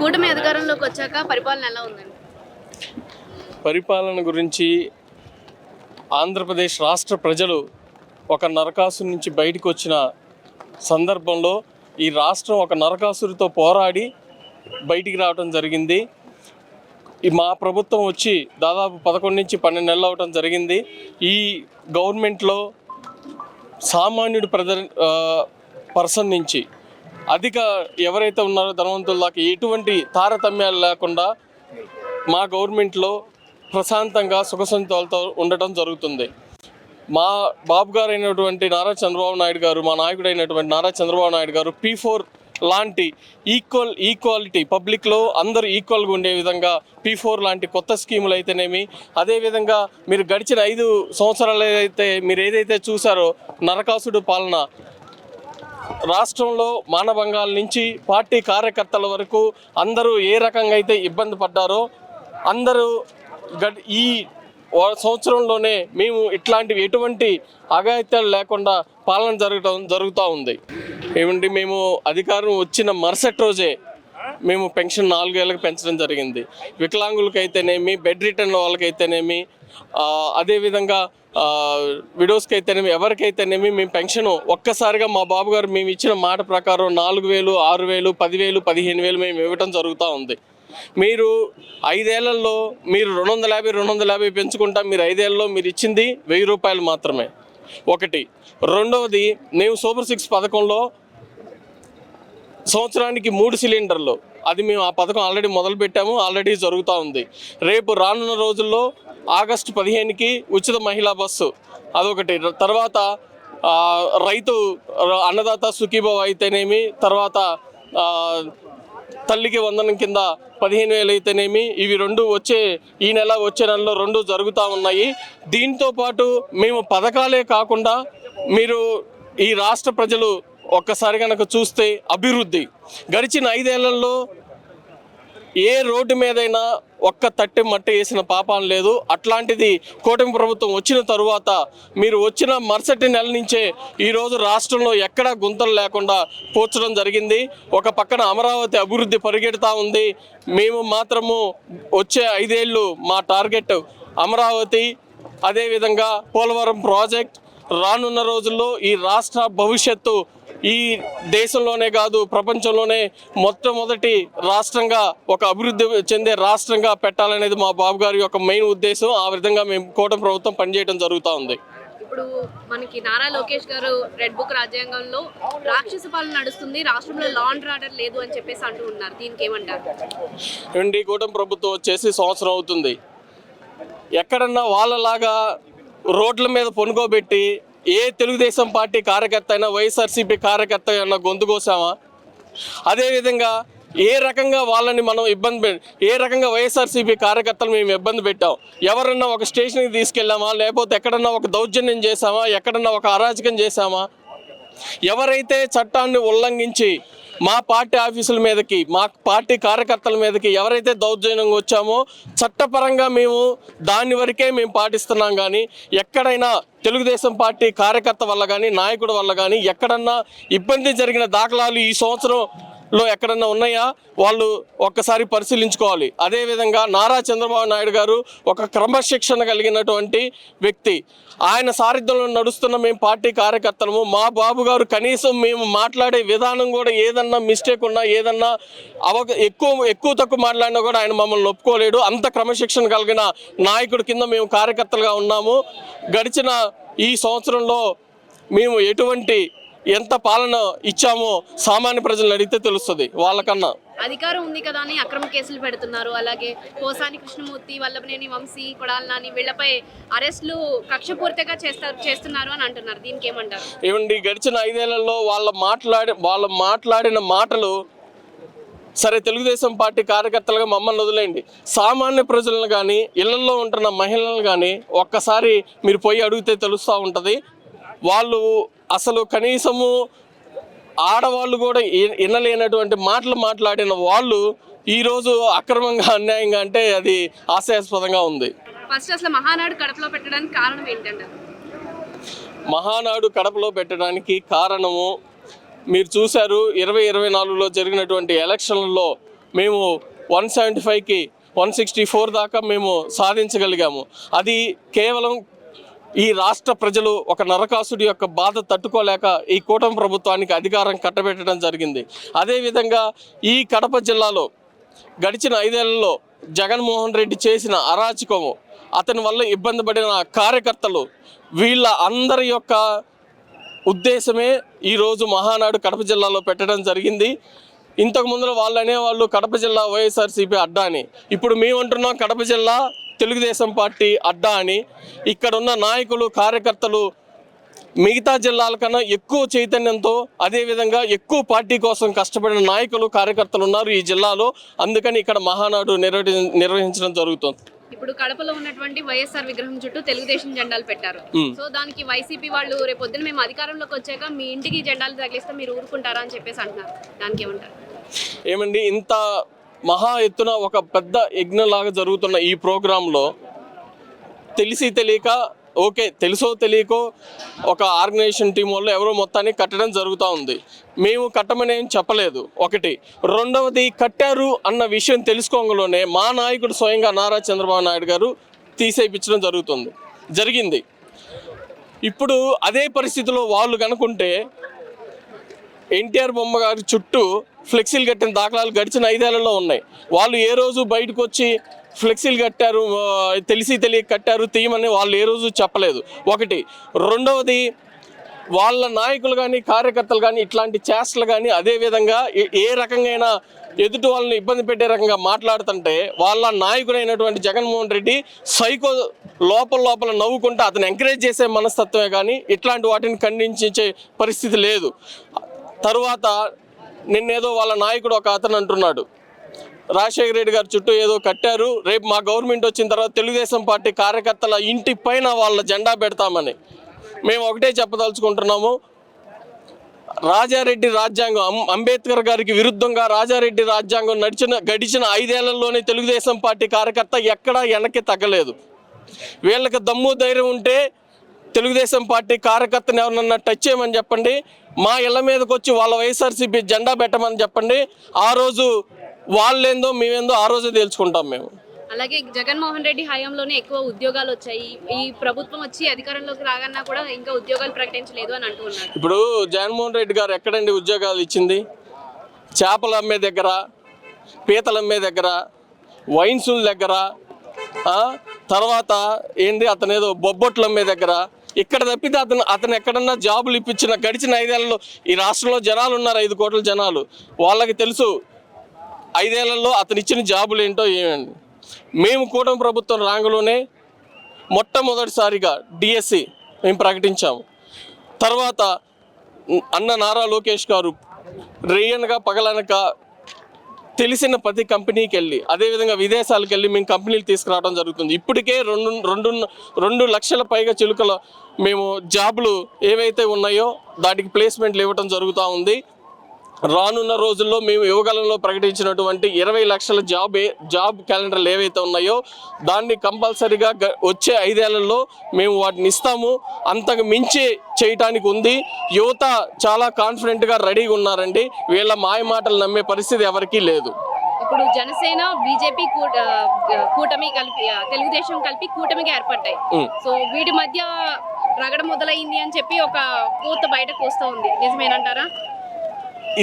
కూటమి అధికారంలోకి వచ్చాక పరిపాలన ఎలా ఉందండి? పరిపాలన గురించి ఆంధ్రప్రదేశ్ రాష్ట్ర ప్రజలు ఒక నరకాసు నుంచి బయటకు వచ్చిన సందర్భంలో ఈ రాష్ట్రం ఒక నరకాసురితో పోరాడి బయటికి రావడం జరిగింది. మా ప్రభుత్వం వచ్చి దాదాపు పదకొండు నుంచి పన్నెండు నెలలు అవటం జరిగింది. ఈ గవర్నమెంట్లో సామాన్యుడు ప్రజ పర్సన్ నుంచి అధిక ఎవరైతే ఉన్నారో ధనవంతుల దాకా ఎటువంటి తారతమ్యాలు లేకుండా మా గవర్నమెంట్లో ప్రశాంతంగా సుఖసంతాలతో ఉండటం జరుగుతుంది. మా బాబు గారు అయినటువంటి నారా చంద్రబాబు నాయుడు గారు మా నాయకుడు అయినటువంటి నారా చంద్రబాబు నాయుడు గారు పీ ఫోర్ లాంటి ఈక్వల్ ఈక్వాలిటీ పబ్లిక్లో అందరూ ఈక్వల్గా ఉండే విధంగా పీ ఫోర్ లాంటి కొత్త స్కీములు అయితేనేమి అదేవిధంగా మీరు గడిచిన ఐదు సంవత్సరాలు ఏదైతే మీరు ఏదైతే చూసారో నరకాసుడు పాలన రాష్ట్రంలో మానభంగాల నుంచి పార్టీ కార్యకర్తల వరకు అందరూ ఏ రకంగా అయితే ఇబ్బంది పడ్డారో అందరూ ఈ సంవత్సరంలోనే మేము ఇట్లాంటివి ఎటువంటి అఘాయిత్యాలు లేకుండా పాలన జరగటం జరుగుతూ ఉంది. ఏమంటే మేము అధికారం వచ్చిన మరుసటి రోజే మేము పెన్షన్ నాలుగేళ్ళకి పెంచడం జరిగింది. వికలాంగులకైతేనేమి బెడ్ రిటర్న్ వాళ్ళకైతేనేమి అదేవిధంగా విడోస్కి అయితేనేమి ఎవరికైతేనేమి మేము పెన్షన్ ఒక్కసారిగా మా బాబు గారు మేము ఇచ్చిన మాట ప్రకారం నాలుగు వేలు ఆరు వేలు పదివేలు పదిహేను వేలు మేము ఇవ్వటం జరుగుతూ ఉంది. మీరు ఐదేళ్ళలో మీరు రెండు వందల యాభై రెండు వందల యాభై పెంచుకుంటా మీరు ఐదేళ్ళలో మీరు ఇచ్చింది వెయ్యి రూపాయలు మాత్రమే. ఒకటి. రెండవది మేము సూపర్ సిక్స్ పథకంలో సంవత్సరానికి మూడు సిలిండర్లు. అది మేము ఆ పథకం ఆల్రెడీ మొదలు పెట్టాము ఆల్రెడీ జరుగుతూ ఉంది. రేపు రానున్న రోజుల్లో ఆగస్టు పదిహేనుకి ఉచిత మహిళా బస్సు అదొకటి. తర్వాత రైతు అన్నదాత సుఖీభావ అయితేనేమి తర్వాత తల్లికి వందనం కింద పదిహేను వేలు అయితేనేమి ఇవి రెండు వచ్చే ఈ నెల వచ్చే నెలలో రెండు జరుగుతూ ఉన్నాయి. దీంతో పాటు మేము పథకాలే కాకుండా మీరు ఈ రాష్ట్ర ప్రజలు ఒక్కసారి కనుక చూస్తే అభివృద్ధి. గడిచిన ఐదేళ్ళలో ఏ రోడ్డు మీదైనా ఒక్క తట్టి మట్టి వేసిన పాపం లేదు. అట్లాంటిది కూటమి ప్రభుత్వం వచ్చిన తరువాత మీరు వచ్చిన మరుసటి నెల నుంచే ఈరోజు రాష్ట్రంలో ఎక్కడా గుంతలు లేకుండా పోర్చడం జరిగింది. ఒక పక్కన అమరావతి అభివృద్ధి పరిగెడుతూ ఉంది. మేము మాత్రము వచ్చే ఐదేళ్ళు మా టార్గెట్ అమరావతి అదేవిధంగా పోలవరం ప్రాజెక్ట్. రానున్న రోజుల్లో ఈ రాష్ట్ర భవిష్యత్తు ఈ దేశంలోనే కాదు ప్రపంచంలోనే మొట్టమొదటి రాష్ట్రంగా ఒక అభివృద్ధి చెందే రాష్ట్రంగా పెట్టాలనేది మా బాబు గారి యొక్క మెయిన్ ఉద్దేశం. ఆ విధంగా మేము కూటమి ప్రభుత్వం పనిచేయడం జరుగుతూ ఉంది. ఇప్పుడు మనకి నారా లోకేష్ గారు రెడ్ బుక్ రాజ్యాంగంలో రాక్షస పాలన నడుస్తుంది రాష్ట్రంలో లా అండ్ ఆర్డర్ లేదు అని చెప్పేసి అంటూ ఉన్నారు. దీనికి ఏమంటారు? ఎండి కూటమి ప్రభుత్వం వచ్చేసి సంవత్సరం అవుతుంది. ఎక్కడన్నా వాళ్ళలాగా రోడ్ల మీద పొనుకోబెట్టి ఏ తెలుగుదేశం పార్టీ కార్యకర్త అయినా వైఎస్ఆర్సీపీ కార్యకర్త అయినా గొంతుకోసామా అదేవిధంగా ఏ రకంగా వాళ్ళని మనం ఇబ్బంది ఏ రకంగా వైఎస్ఆర్సీపీ కార్యకర్తలు మేము ఇబ్బంది పెట్టాం? ఎవరన్నా ఒక స్టేషన్కి తీసుకెళ్ళామా? లేకపోతే ఎక్కడన్నా ఒక దౌర్జన్యం చేశామా? ఎక్కడన్నా ఒక అరాచకం చేశామా? ఎవరైతే చట్టాన్ని ఉల్లంఘించి మా పార్టీ ఆఫీసుల మీదకి మా పార్టీ కార్యకర్తల మీదకి ఎవరైతే దౌర్జన్యంగా వచ్చామో చట్టపరంగా మేము దాని వరకే మేము పాటిస్తున్నాం కానీ ఎక్కడైనా తెలుగుదేశం పార్టీ కార్యకర్త వల్ల కానీ నాయకుడి వల్ల కానీ ఎక్కడన్నా ఇబ్బంది జరిగిన దాఖలాలు ఈ సంవత్సరం లో ఎక్కడన్నా ఉన్నాయా? వాళ్ళు ఒక్కసారి పరిశీలించుకోవాలి. అదేవిధంగా నారా చంద్రబాబు నాయుడు గారు ఒక క్రమశిక్షణ కలిగినటువంటి వ్యక్తి. ఆయన సారథ్యంలో నడుస్తున్న మేము పార్టీ కార్యకర్తలము. మా బాబు గారు కనీసం మేము మాట్లాడే విధానం కూడా ఏదన్నా మిస్టేక్ ఉన్నా ఏదన్నా అవ ఎక్కువ ఎక్కువ తక్కువ మాట్లాడినా కూడా ఆయన మమ్మల్ని ఒప్పుకోలేడు. అంత క్రమశిక్షణ కలిగిన నాయకుడి కింద మేము కార్యకర్తలుగా ఉన్నాము. గడిచిన ఈ సంవత్సరంలో మేము ఎటువంటి ఎంత పాలన ఇచ్చామో సామాన్య ప్రజలను అడిగితే తెలుస్తుంది వాళ్ళకన్నా. అధికారం ఉంది కదా అని అక్రమ కేసులు పెడుతున్నారు. అలాగే పోసాని కృష్ణమూర్తి వల్లభనేని వంశీ కొడాల నాని వీళ్ళపై అరెస్టులు కక్షపూర్తిగా చేస్తారు చేస్తున్నారు అని అంటున్నారు. దీనికి ఏమంటారు ఏమండి గడిచిన ఐదేళ్ళలో వాళ్ళ మాట్లాడి వాళ్ళ మాట్లాడిన మాటలు సరే తెలుగుదేశం పార్టీ కార్యకర్తలుగా మమ్మల్ని వదిలేయండి. సామాన్య ప్రజలను కానీ ఇళ్ళలో ఉంటున్న మహిళలను కానీ ఒక్కసారి మీరు పోయి అడిగితే తెలుస్తూ ఉంటుంది. వాళ్ళు అసలు కనీసము ఆడవాళ్ళు కూడా వినలేనటువంటి మాటలు మాట్లాడిన వాళ్ళు ఈరోజు అక్రమంగా అన్యాయంగా అంటే అది హాస్యాస్పదంగా ఉంది. ఫస్ట్ అసలు మహానాడు కడపలో పెట్టడానికి కారణం ఏంటంటారు మహానాడు కడపలో పెట్టడానికి కారణము మీరు చూశారు ఇరవై ఇరవై నాలుగులో జరిగినటువంటి ఎలక్షన్లలో మేము వన్ సెవెంటీ ఫైవ్కి వన్ సిక్స్టీ ఫోర్ దాకా మేము సాధించగలిగాము. అది కేవలం ఈ రాష్ట్ర ప్రజలు ఒక నరకాసుడి యొక్క బాధ తట్టుకోలేక ఈ కూటమి ప్రభుత్వానికి అధికారం కట్టబెట్టడం జరిగింది. అదేవిధంగా ఈ కడప జిల్లాలో గడిచిన ఐదేళ్ళలో జగన్మోహన్ రెడ్డి చేసిన అరాచకము అతని వల్ల ఇబ్బంది పడిన కార్యకర్తలు వీళ్ళ అందరి యొక్క ఉద్దేశమే ఈరోజు మహానాడు కడప జిల్లాలో పెట్టడం జరిగింది. ఇంతకు ముందు వాళ్ళు అనేవాళ్ళు కడప జిల్లా వైఎస్ఆర్సీపీ అడ్డా అని ఇప్పుడు మేము అంటున్నాం కడప జిల్లా తెలుగుదేశం పార్టీ అడ్డా అని ఇక్కడ ఉన్న నాయకులు కార్యకర్తలు మిగతా జిల్లాల కన్నా ఎక్కువ చైతన్యంతో అదేవిధంగా ఎక్కువ పార్టీ కోసం కష్టపడిన నాయకులు కార్యకర్తలు ఉన్నారు ఈ జిల్లాలో. అందుకని ఇక్కడ మహానాడు నిర్వహి నిర్వహించడం జరుగుతుంది. ఇప్పుడు కడపలో ఉన్నటువంటి వైఎస్ఆర్ విగ్రహం చుట్టూ తెలుగుదేశం జెండాలు పెట్టారు. సో దానికి వైసీపీ వాళ్ళు రేపు పొద్దున మేము అధికారంలోకి వచ్చాక మీ ఇంటికి జెండాలు తగిలిస్తే మీరు ఊరుకుంటారా అని చెప్పేసి అంటున్నారు. దానికి ఏమంటారు? ఏమండి ఇంత మహా ఎత్తున ఒక పెద్ద యజ్ఞలాగా జరుగుతున్న ఈ ప్రోగ్రాంలో తెలిసి తెలియక ఓకే తెలుసో తెలియకో ఒక ఆర్గనైజేషన్ టీం వాళ్ళు ఎవరో మొత్తాన్ని కట్టడం జరుగుతూ ఉంది. మేము కట్టమని ఏం చెప్పలేదు. ఒకటి. రెండవది కట్టారు అన్న విషయం తెలుసుకోగలోనే మా నాయకుడు స్వయంగా నారా చంద్రబాబు నాయుడు గారు తీసేపించడం జరుగుతుంది. జరిగింది. ఇప్పుడు అదే పరిస్థితిలో వాళ్ళు కనుకుంటే ఎన్టీఆర్ బొమ్మ గారి చుట్టూ ఫ్లెక్సీలు కట్టిన దాఖలాలు గడిచిన ఐదేళ్ళలో ఉన్నాయి. వాళ్ళు ఏ రోజు బయటకు వచ్చి ఫ్లెక్సీలు కట్టారు తెలిసి తెలియక కట్టారు తీయమని వాళ్ళు ఏ రోజు చెప్పలేదు. ఒకటి. రెండవది వాళ్ళ నాయకులు కానీ కార్యకర్తలు కానీ ఇట్లాంటి చేష్టలు కానీ అదేవిధంగా ఏ- ఏ రకంగా ఎదుటి వాళ్ళని ఇబ్బంది పెట్టే రకంగా మాట్లాడుతుంటే వాళ్ళ నాయకుడైనటువంటి జగన్మోహన్ రెడ్డి సైకో లోపల లోపల నవ్వుకుంటూ అతను ఎంకరేజ్ చేసే మనస్తత్వమే కానీ ఇట్లాంటి వాటిని ఖండించే పరిస్థితి లేదు. తరువాత నిన్నేదో వాళ్ళ నాయకుడు ఒక అతను అంటున్నాడు. రాజశేఖర రెడ్డి గారు చుట్టూ ఏదో కట్టారు. రేపు మా గవర్నమెంట్ వచ్చిన తర్వాత తెలుగుదేశం పార్టీ కార్యకర్తల ఇంటి పైన వాళ్ళ జెండా పెడతామని. మేము ఒకటే చెప్పదలుచుకుంటున్నాము. రాజారెడ్డి రాజ్యాంగం అం- అంబేద్కర్ గారికి విరుద్ధంగా రాజారెడ్డి రాజ్యాంగం నడిచిన గడిచిన ఐదేళ్ళలోనే తెలుగుదేశం పార్టీ కార్యకర్త ఎక్కడా వెనక్కి తగ్గలేదు. వీళ్ళకి దమ్ము ధైర్యం ఉంటే తెలుగుదేశం పార్టీ కార్యకర్తని ఎవరన్నా టచ్ చేయమని చెప్పండి. మా ఇళ్ళ మీదకి వచ్చి వాళ్ళ వైఎస్ఆర్సీపీ జెండా పెట్టమని చెప్పండి. ఆ రోజు వాళ్ళేందో మేమేందో ఆ రోజే తేల్చుకుంటాం మేము. అలాగే జగన్మోహన్ రెడ్డి హయాంలోనే ఎక్కువ ఉద్యోగాలు వచ్చాయి. ఈ ప్రభుత్వం వచ్చి అధికారంలోకి రాగన్నా కూడా ఇంకా ఉద్యోగాలు ప్రకటించలేదు అని అంటూ ఉన్నారు. ఇప్పుడు జగన్మోహన్ రెడ్డి గారు ఎక్కడండి ఉద్యోగాలు ఇచ్చింది? చేపలు అమ్మే దగ్గర పీతలు అమ్మే దగ్గర వైన్సుల దగ్గర తర్వాత ఏంటి అతను ఏదో బొబ్బొట్లు అమ్మే దగ్గర ఇక్కడ తప్పితే అతను అతను ఎక్కడన్నా జాబులు ఇప్పించిన గడిచిన ఐదేళ్ళలో ఈ రాష్ట్రంలో జనాలు ఉన్నారు ఐదు కోట్ల జనాలు. వాళ్ళకి తెలుసు ఐదేళ్ళలో అతను ఇచ్చిన జాబులు ఏంటో ఏమండి మేము కూటమి ప్రభుత్వం రాంగలోనే మొట్టమొదటిసారిగా డిఎస్సి మేము ప్రకటించాము. తర్వాత అన్న నారా లోకేష్ గారు రేయనగా పగలనక తెలిసిన ప్రతి కంపెనీకి వెళ్ళి అదేవిధంగా విదేశాలకు వెళ్ళి మేము కంపెనీలు తీసుకురావడం జరుగుతుంది. ఇప్పటికే రెండు రెండు రెండు లక్షల పైగా చిలుకల మేము జాబులు ఏవైతే ఉన్నాయో దానికి ప్లేస్మెంట్లు ఇవ్వటం జరుగుతూ ఉంది. రానున్న రోజుల్లో మేము యువగలంలో ప్రకటించినటువంటి ఇరవై లక్షల జాబ్ జాబ్ క్యాలెండర్లు ఏవైతే ఉన్నాయో దాన్ని కంపల్సరీగా వచ్చే ఐదేళ్ళలో మేము వాటిని ఇస్తాము. అంతకు మించి చేయటానికి ఉంది. యువత చాలా కాన్ఫిడెంట్గా రెడీగా ఉన్నారండి. వీళ్ళ మాయ మాటలు నమ్మే పరిస్థితి ఎవరికీ లేదు. ఇప్పుడు జనసేన బీజేపీ కూటమి కలిపి తెలుగుదేశం కలిపి కూటమిగా ఏర్పడ్డాయి. సో వీటి మధ్య రగడ మొదలైంది అని చెప్పి ఒక పూత బయటకు వస్తూ ఉంది నిజమేనంటారా?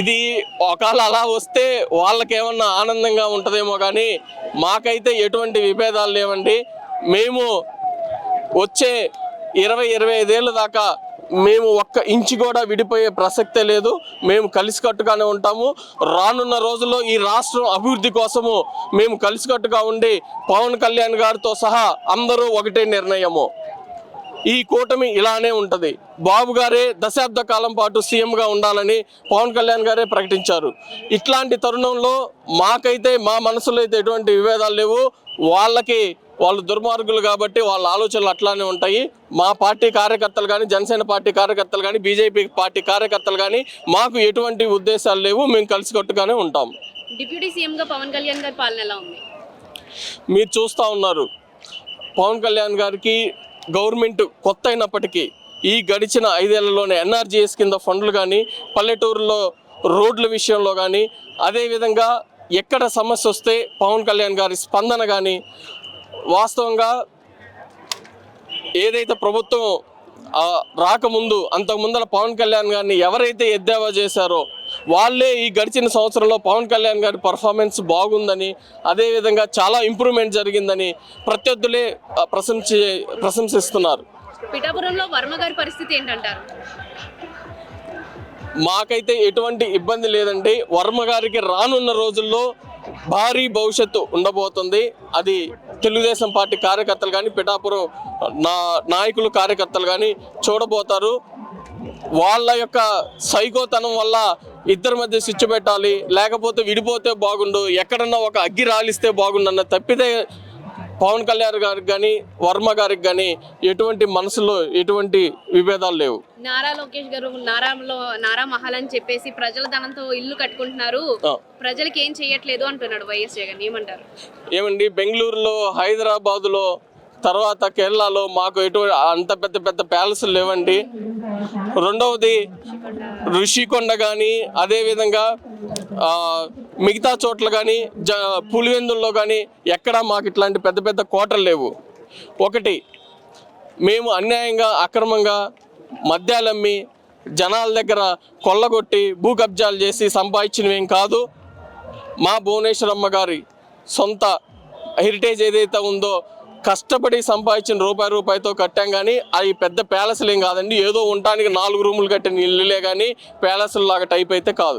ఇది ఒకవేళ అలా వస్తే వాళ్ళకేమన్నా ఆనందంగా ఉంటుందేమో కానీ మాకైతే ఎటువంటి విభేదాలు లేవండి. మేము వచ్చే ఇరవై ఇరవై ఐదేళ్ళ దాకా మేము ఒక్క ఇంచు కూడా విడిపోయే ప్రసక్తే లేదు. మేము కలిసికట్టుగానే ఉంటాము. రానున్న రోజుల్లో ఈ రాష్ట్రం అభివృద్ధి కోసము మేము కలిసికట్టుగా ఉండి పవన్ కళ్యాణ్ గారితో సహా అందరూ ఒకటే నిర్ణయము. ఈ కూటమి ఇలానే ఉంటది. బాబు గారే దశాబ్ద కాలం పాటు సీఎంగా ఉండాలని పవన్ కళ్యాణ్ గారే ప్రకటించారు. ఇట్లాంటి తరుణంలో మాకైతే మా మనసులో అయితే ఎటువంటి విభేదాలు లేవు. వాళ్ళకి వాళ్ళు దుర్మార్గులు కాబట్టి వాళ్ళ ఆలోచనలు అట్లానే ఉంటాయి. మా పార్టీ కార్యకర్తలు కానీ జనసేన పార్టీ కార్యకర్తలు కానీ బీజేపీ పార్టీ కార్యకర్తలు కానీ మాకు ఎటువంటి ఉద్దేశాలు లేవు. మేము కలిసికట్టుగానే ఉంటాం. డిప్యూటీ సీఎంగా పవన్ కళ్యాణ్ గారి పాలన ఎలా ఉంది? మీరు చూస్తూ ఉన్నారు. పవన్ కళ్యాణ్ గారికి గవర్నమెంట్ కొత్త అయినప్పటికీ ఈ గడిచిన ఐదేళ్ళలోనే ఎన్ఆర్జీఎస్ కింద ఫండ్లు కానీ పల్లెటూరులో రోడ్ల విషయంలో కానీ అదేవిధంగా ఎక్కడ సమస్య వస్తే పవన్ కళ్యాణ్ గారి స్పందన కానీ వాస్తవంగా ఏదైతే ప్రభుత్వం రాకముందు అంతకు ముందర పవన్ కళ్యాణ్ గారిని ఎవరైతే ఎద్దేవా చేశారో వాళ్ళే ఈ గడిచిన సంవత్సరంలో పవన్ కళ్యాణ్ గారి పర్ఫార్మెన్స్ బాగుందని అదేవిధంగా చాలా ఇంప్రూవ్మెంట్ జరిగిందని ప్రత్యర్థులే ప్రశంసి ప్రశంసిస్తున్నారు. పిఠాపురంలో వర్మ గారి పరిస్థితి ఏంటంటారు? మాకైతే ఎటువంటి ఇబ్బంది లేదండి. వర్మ గారికి రానున్న రోజుల్లో భారీ భవిష్యత్తు ఉండబోతుంది. అది తెలుగుదేశం పార్టీ కార్యకర్తలు కానీ పిఠాపురం నా నాయకులు కార్యకర్తలు కానీ చూడబోతారు. వాళ్ళ యొక్క సైకోతనం వల్ల ఇద్దరి మధ్య స్విచ్ పెట్టాలి లేకపోతే విడిపోతే బాగుండు ఎక్కడన్నా ఒక అగ్గి రాలిస్తే బాగుండు అన్న తప్పితే పవన్ కళ్యాణ్ గారికి కానీ వర్మ గారికి కానీ ఎటువంటి మనసులో ఎటువంటి విభేదాలు లేవు. నారా లోకేష్ గారు నారాలో నారా మహల్ అని చెప్పేసి ప్రజల ధనంతో ఇల్లు కట్టుకుంటున్నారు. ప్రజలకి ఏం చేయట్లేదు అంటున్నాడు వైఎస్ జగన్. ఏమంటారు? ఏమండి బెంగళూరులో హైదరాబాదులో తర్వాత కేరళలో మాకు ఎటువంటి అంత పెద్ద పెద్ద ప్యాలెస్లు లేవండి. రెండవది ఋషికొండ కానీ అదేవిధంగా మిగతా చోట్ల కానీ జ పులివెందుల్లో కానీ ఎక్కడా మాకు ఇట్లాంటి పెద్ద పెద్ద కోటలు లేవు. ఒకటి మేము అన్యాయంగా అక్రమంగా మద్యాలమ్మి జనాల దగ్గర కొల్లగొట్టి భూ కబ్జాలు చేసి సంపాదించినవేం కాదు. మా భువనేశ్వరమ్మ గారి సొంత హెరిటేజ్ ఏదైతే ఉందో కష్టపడి సంపాదించిన రూపాయి రూపాయితో కట్టాం కానీ అవి పెద్ద ప్యాలెస్లు ఏం కాదండి. ఏదో ఉండటానికి నాలుగు రూములు కట్టిన ఇల్లులే కానీ ప్యాలెస్ లాగా టైప్ అయితే కాదు.